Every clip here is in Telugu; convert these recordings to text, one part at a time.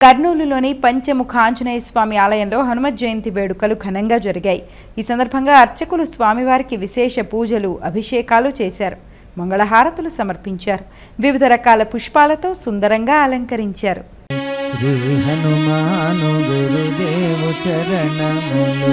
కర్నూలులోని పంచముఖ ఆంజనేయ స్వామి ఆలయంలో హనుమత్ జయంతి వేడుకలు ఘనంగా జరిగాయి. ఈ సందర్భంగా అర్చకులు స్వామివారికి విశేష పూజలు అభిషేకాలు చేశారు. మంగళహారతులు సమర్పించారు. వివిధ రకాల పుష్పాలతో సుందరంగా అలంకరించారు. శ్రీ హనుమాను గురుదేవు చరణములు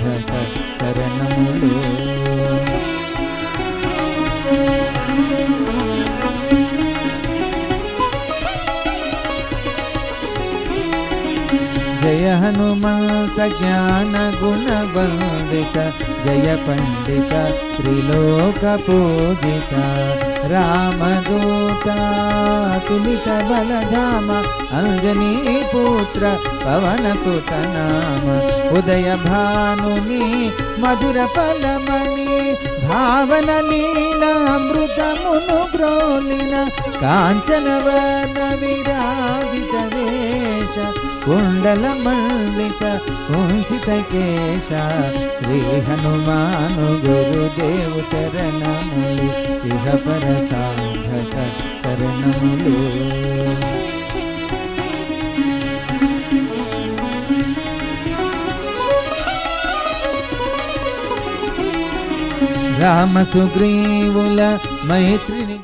जय हनुमंत ज्ञान गुण बंदित जय पंडित, त्रिलोक पूजिता। रामदूता तुलित बलधाम, अंजनी पुत्र, पवन सुत नाम। उदय भानुनि, मधुर फलमणि भावन लीला अमृतमुनु कांचन काञ्चनवन विराजित वेश। కుండల మండిత కుంచిత కేశ శ్రీ హనుమాను గురుదేవు చరణములు ఇహ పర సాధక శరణములు రామ సుగ్రీవుల మైత్రిని